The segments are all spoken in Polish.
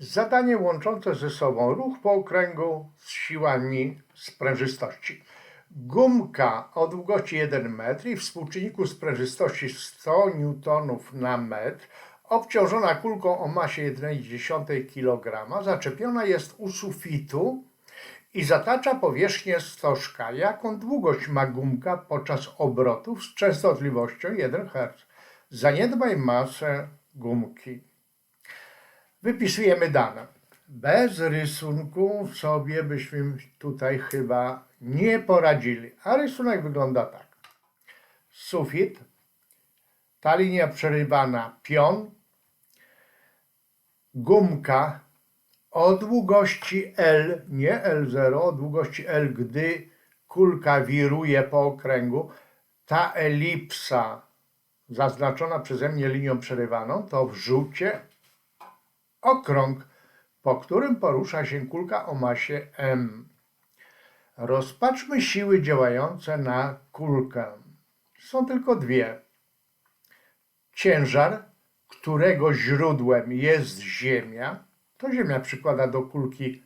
Zadanie łączące ze sobą ruch po okręgu z siłami sprężystości. Gumka o długości 1 metr i współczynniku sprężystości 100 N na metr, obciążona kulką o masie 1,1 kg, zaczepiona jest u sufitu i zatacza powierzchnię stożka. Jaką długość ma gumka podczas obrotów z częstotliwością 1 Hz? Zaniedbaj masę gumki. Wypisujemy dane. Bez rysunku sobie byśmy tutaj chyba nie poradzili. A rysunek wygląda tak. Sufit, ta linia przerywana pion, gumka o długości L, nie L0, o długości L, gdy kulka wiruje po okręgu, ta elipsa zaznaczona przeze mnie linią przerywaną, to w żółcie okrąg, po którym porusza się kulka o masie M. Rozpatrzmy siły działające na kulkę. Są tylko dwie. Ciężar, którego źródłem jest Ziemia, to Ziemia przykłada do kulki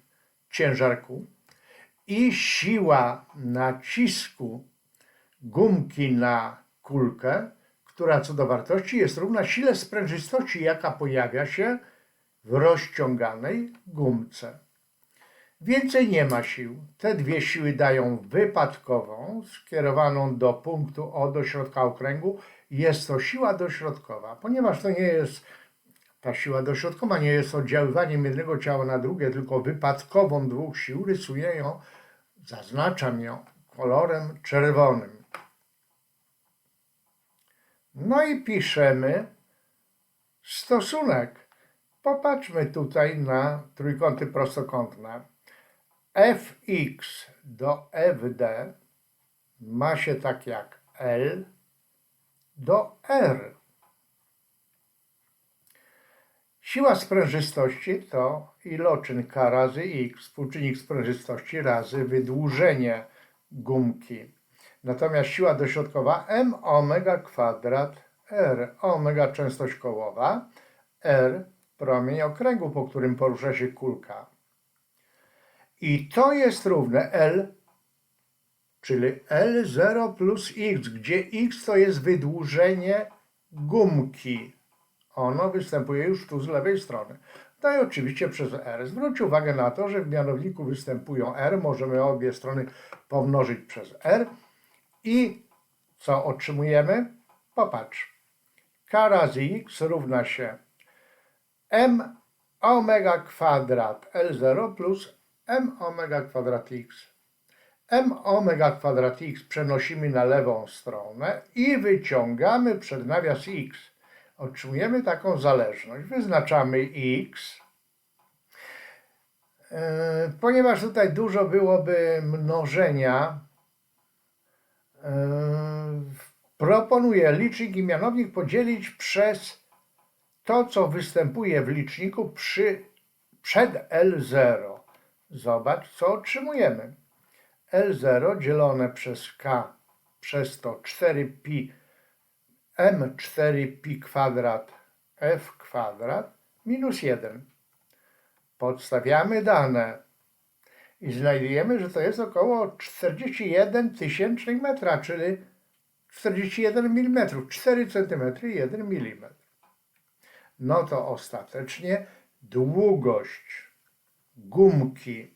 ciężar i siła nacisku gumki na kulkę, która co do wartości jest równa sile sprężystości, jaka pojawia się w rozciąganej gumce. Więcej nie ma sił. Te dwie siły dają wypadkową, skierowaną do punktu O do środka okręgu. Jest to siła dośrodkowa, ponieważ to nie jest ta siła dośrodkowa, nie jest oddziaływaniem jednego ciała na drugie, tylko wypadkową dwóch sił. Rysuję ją, zaznaczam ją kolorem czerwonym. No i piszemy stosunek. Popatrzmy tutaj na trójkąty prostokątne. fx do fd ma się tak jak L do R. Siła sprężystości to iloczyn K razy X, współczynnik sprężystości razy wydłużenie gumki. Natomiast siła dośrodkowa m omega kwadrat r. Omega częstość kołowa, r promień okręgu, po którym porusza się kulka. I to jest równe L, czyli L0 plus X, gdzie X to jest wydłużenie gumki. Ono występuje już tu z lewej strony. No i oczywiście przez R. Zwróć uwagę na to, że w mianowniku występują R. Możemy obie strony pomnożyć przez R. I co otrzymujemy? Popatrz. K razy X równa się m omega kwadrat L0 plus m omega kwadrat x. m omega kwadrat x przenosimy na lewą stronę i wyciągamy przed nawias x. Otrzymujemy taką zależność. Wyznaczamy x. Yy, Ponieważ tutaj dużo byłoby mnożenia, yy, proponuję licznik i mianownik podzielić przez to, co występuje w liczniku przy, przed L0. Zobacz, co otrzymujemy. L0 dzielone przez K przez to 4pi M4pi kwadrat F kwadrat minus 1. Podstawiamy dane i znajdujemy, że to jest około 41 tysięcznych metra, czyli 41 mm, 4 cm 1 mm no to ostatecznie długość gumki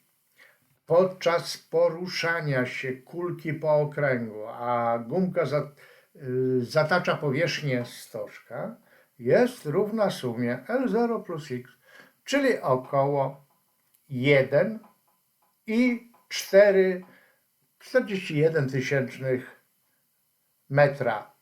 podczas poruszania się kulki po okręgu, a gumka y, zatacza powierzchnię stożka, jest równa sumie L0 plus X, czyli około 1 i 4, 41 tysięcznych metra